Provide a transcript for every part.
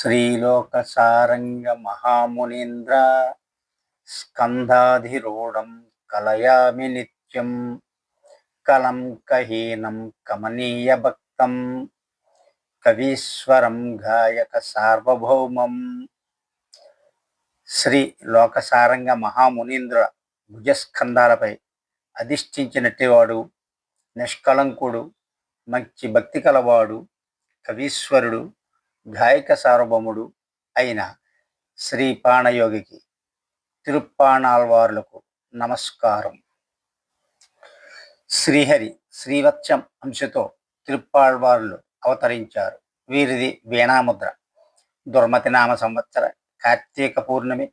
శ్రీలోకసారంగ మహామునీంద్ర స్కంధాధిరూఢం కలయామి నిత్యం కలంకహీనం కమనీయ భక్తం కవీశ్వరం గాయక సార్వభౌమం శ్రీ లోకసారంగ మహామునీంద్ర భుజస్కంధాలపై అధిష్ఠించినట్టివాడు నిష్కళంకుడు మంచి భక్తి కలవాడు కవీశ్వరుడు గాయక సార్వభౌముడు అయిన శ్రీ పాణయోగికి తిరుప్పాణాల్వార్లకు నమస్కారం. శ్రీహరి శ్రీవత్సం అంశతో తిరుప్పాళ్వార్లు అవతరించారు. వీరిది వీణాముద్ర. దుర్మతి నామ సంవత్సర కార్తీక పూర్ణమి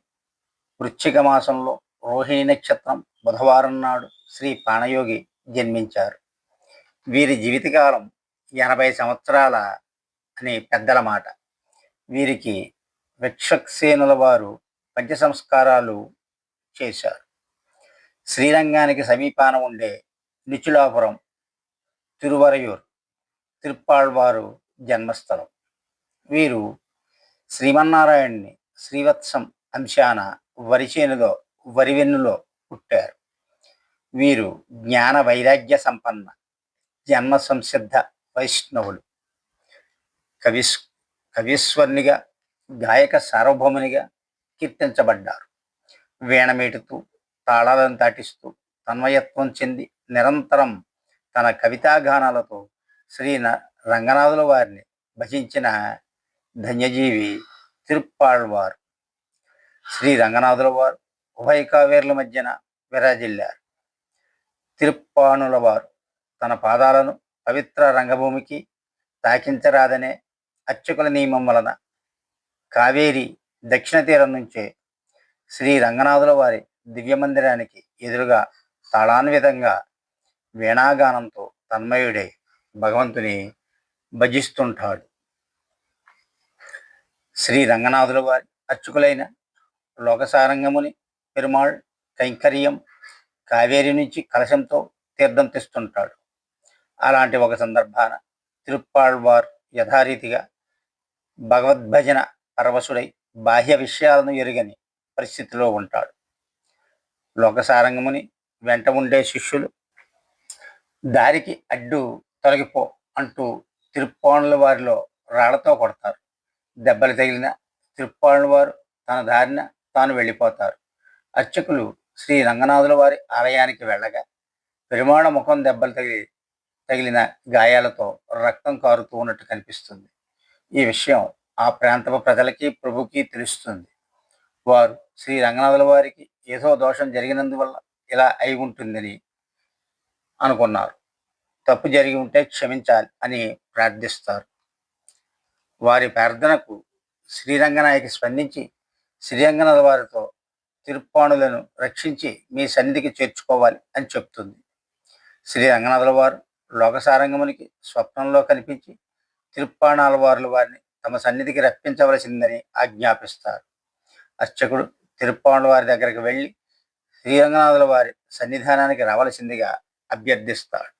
వృశ్చిక మాసంలో రోహిణి నక్షత్రం బుధవారం నాడు శ్రీ పాణయోగి జన్మించారు. వీరి జీవితకాలం ఎనభై సంవత్సరాల అని పెద్దల మాట. వీరికి విక్షక్సేనుల వారు పంచ సంస్కారాలు చేశారు. శ్రీరంగానికి సమీపాన ఉండే నిచులాపురం తిరువరయూర్ తిరుప్పాళ్వారు జన్మస్థలం. వీరు శ్రీమన్నారాయణ్ణి శ్రీవత్సం అంశాన వరిచేనులో వరివెన్నులో పుట్టారు. వీరు జ్ఞాన వైరాగ్య సంపన్న జన్మ సంసిద్ధ వైష్ణవులు. కవిస్ కవీశ్వరునిగా గాయక సార్వభౌమునిగా కీర్తించబడ్డారు. వీణమేటుతూ తాళాలను దాటిస్తూ తన్మయత్వం చెంది నిరంతరం తన కవితాగానాలతో శ్రీ రంగనాథుల వారిని భజించిన ధన్యజీవి తిరుప్పాళ్వారు. శ్రీ రంగనాథుల వారు ఉభయ కావేర్ల మధ్యన విరాజిల్లారు. తిరుప్పాణుల వారు తన పాదాలను పవిత్ర రంగభూమికి తాకించరాదనే అర్చకుల నియమం వలన కావేరి దక్షిణ తీరం నుంచే శ్రీ రంగనాథుల వారి దివ్య మందిరానికి ఎదురుగా తాళాన్వితంగా వీణాగానంతో తన్మయుడే భగవంతుని భజిస్తుంటాడు. శ్రీ రంగనాథుల వారి అర్చకులైన లోకసారంగముని పెరుమాళ్ కైంకర్యం కావేరి నుంచి కలశంతో తీర్థం తెస్తుంటాడు. అలాంటి ఒక సందర్భాన తిరుప్పాళ్వార్ యథారీతిగా భగవద్భజన పరవశుడై బాహ్య విషయాలను ఎరుగని పరిస్థితిలో ఉంటాడు. లోకసారంగముని వెంట ఉండే శిష్యులు దారికి అడ్డు తొలగిపో అంటూ తిరుప్పాణుల వారిలో రాళ్ళతో కొడతారు. దెబ్బలు తగిలిన తిరుప్పాణుల వారు తన దారిన తాను వెళ్ళిపోతారు. అర్చకులు శ్రీ రంగనాథుల వారి ఆలయానికి వెళ్ళగా పెరుమాణ ముఖం దెబ్బలు తగిలి తగిలిన గాయాలతో రక్తం కారుతూ ఉన్నట్టు కనిపిస్తుంది. ఈ విషయం ఆ ప్రాంతపు ప్రజలకి ప్రభుకి తెలుస్తుంది. వారు శ్రీ రంగనాథుల వారికి ఏదో దోషం జరిగినందువల్ల ఇలా అయి ఉంటుందని అనుకున్నారు. తప్పు జరిగి ఉంటే క్షమించాలి అని ప్రార్థిస్తారు. వారి ప్రార్థనకు శ్రీరంగనాయకి స్పందించి శ్రీరంగనాథ వారితో తిరుప్పాణులను రక్షించి మీ సన్నిధికి చేర్చుకోవాలి అని చెప్తుంది. శ్రీ రంగనాథుల వారు లోకసారంగమునికి స్వప్నంలో కనిపించి తిరుప్పాణాలవారులు వారిని తమ సన్నిధికి రప్పించవలసిందని ఆజ్ఞాపిస్తారు. అర్చకుడు తిరుప్పాణుల వారి దగ్గరికి వెళ్ళి శ్రీరంగనాథుల వారి సన్నిధానానికి రావలసిందిగా అభ్యర్థిస్తాడు.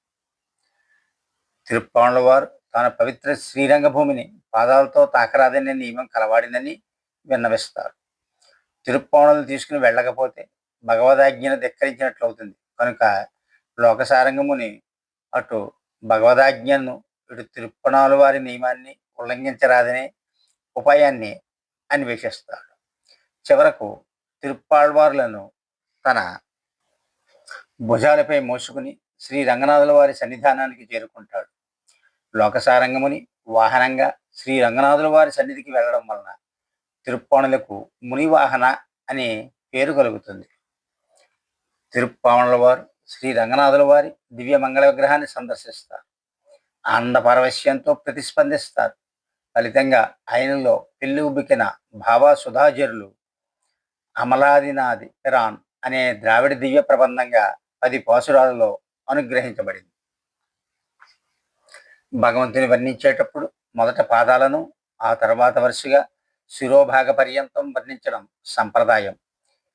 తిరుప్పాణుల వారు తన పవిత్ర శ్రీరంగభూమిని పాదాలతో తాకరాదనే నియమం కలవాడినని విన్నవిస్తారు. తిరుప్పాణులను తీసుకుని వెళ్ళకపోతే భగవదాజ్ఞను ధిక్కరించినట్లు అవుతుంది కనుక లోకసారంగముని అటు భగవదాజ్ఞను ఇటు తిరుప్పణాల వారి నియమాన్ని ఉల్లంఘించరాదనే ఉపాయాన్ని అన్వేషిస్తాడు. చివరకు తిరుప్పాళ్వార్లను తన భుజాలపై మోసుకుని శ్రీ రంగనాథుల వారి సన్నిధానానికి చేరుకుంటాడు. లోకసారంగముని వాహనంగా శ్రీ రంగనాథుల వారి సన్నిధికి వెళ్ళడం వలన తిరుప్పాణులకు మునివాహన అనే పేరు కలుగుతుంది. తిరుప్పావణుల వారు శ్రీ రంగనాథుల వారి దివ్య మంగళ విగ్రహాన్ని సందర్శిస్తారు. అందపరవశ్యంతో ప్రతిస్పందిస్తారు. ఫలితంగా ఆయనలో పెళ్ళి ఉబ్బికిన భావా సుధాజరులు అమలాదినాది పిరాన్ అనే ద్రావిడ దివ్య ప్రబంధంగా పది పాసురాలలో అనుగ్రహించబడింది. భగవంతుని వర్ణించేటప్పుడు మొదట పాదాలను ఆ తర్వాత వరుసగా శిరోభాగ పర్యంతం వర్ణించడం సంప్రదాయం.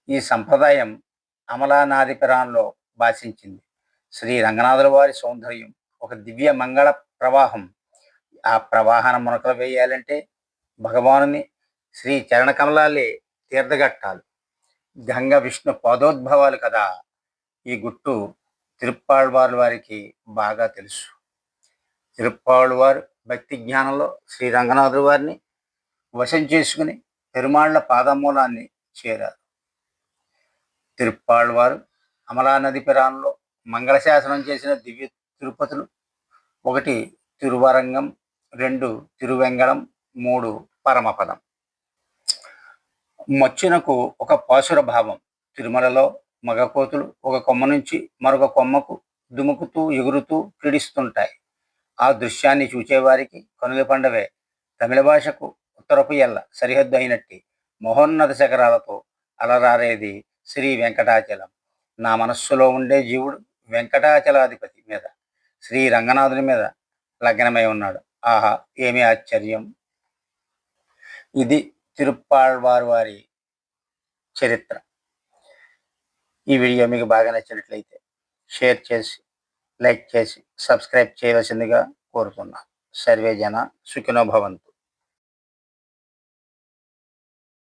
ఈ సంప్రదాయం అమలానాది పిరాన్లో భాషించింది. శ్రీ రంగనాథుల వారి సౌందర్యం ఒక దివ్య మంగళ ప్రవాహం. ఆ ప్రవాహాన్ని మునకలు వేయాలంటే భగవానుని శ్రీ చరణ కమలాలే తీర్థఘట్టాలు. గంగ విష్ణు పాదోద్భవాలు కదా. ఈ గుట్టు తిరుప్పాళ్వారు వారికి బాగా తెలుసు. తిరుప్పాళ్వారు భక్తి జ్ఞానంలో శ్రీ రంగనాథుడు వారిని వశం చేసుకుని పెరుమాళ్ళ పాదమూలాన్ని చేరారు. తిరుప్పాళ్వారు అమలా నది పిరాన్లో మంగళశాసనం చేసిన దివ్య తిరుపతులు. ఒకటి తిరువరంగం రెండు తిరువెంగళం మూడు పరమపదం. మచ్చునకు ఒక పాసుర భావం తిరుమలలో మగకోతులు ఒక కొమ్మ నుంచి మరొక కొమ్మకు దుముకుతూ ఎగురుతూ క్రీడిస్తుంటాయి. ఆ దృశ్యాన్ని చూచేవారికి కనుల పండవే. తమిళ భాషకు ఉత్తరపు ఎల్ల సరిహద్దు అయినట్టి మహోన్నత శకరాలతో అలరారేది శ్రీ వెంకటాచలం. నా మనస్సులో ఉండే జీవుడు వెంకటాచలాధిపతి మీద. శ్రీ రంగనాథుని మీద లగ్నమై ఉన్నాడు. ఆహా ఏమి ఆశ్చర్యం. ఇది తిరుప్పాళ్వారు వారి చరిత్ర. ఈ వీడియో మీకు బాగా నచ్చినట్లయితే షేర్ చేసి లైక్ చేసి సబ్స్క్రైబ్ చేయవలసిందిగా కోరుతున్నాను సర్వే జన సుఖినో భవంతు.